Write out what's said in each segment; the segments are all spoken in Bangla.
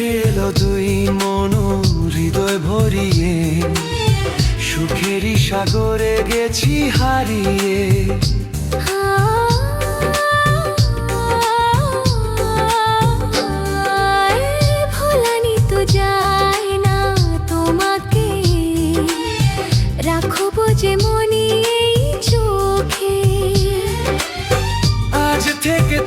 উঠে দুই মন হৃদয় ভরিয়ে সুখেরই সাগরে গেছি হারিয়ে। যে মনে চোখে। আজ থেকে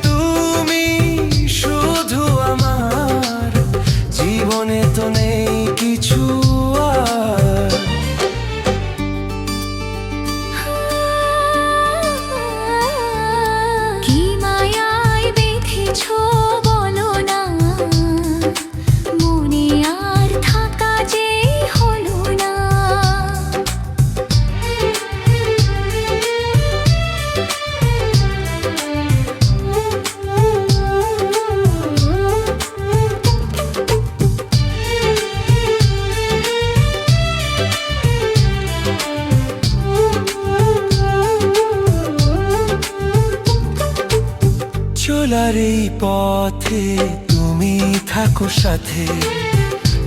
চলার এই পথে তুমি থাকো সাথে।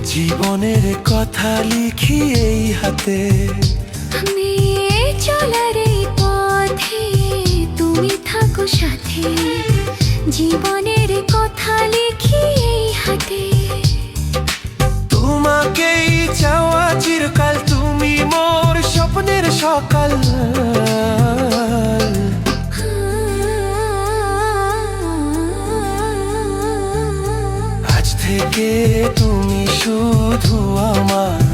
জীবনের কথা লিখি এই হাতে। চলার এই পথে তুমি থাকো সাথে। জীবনের কথা লিখি এই হাতে। তোমাকেই চাওয়া চিরকাল তুমি মোর স্বপ্নের সকাল। থেকে তুমি শুধু আমার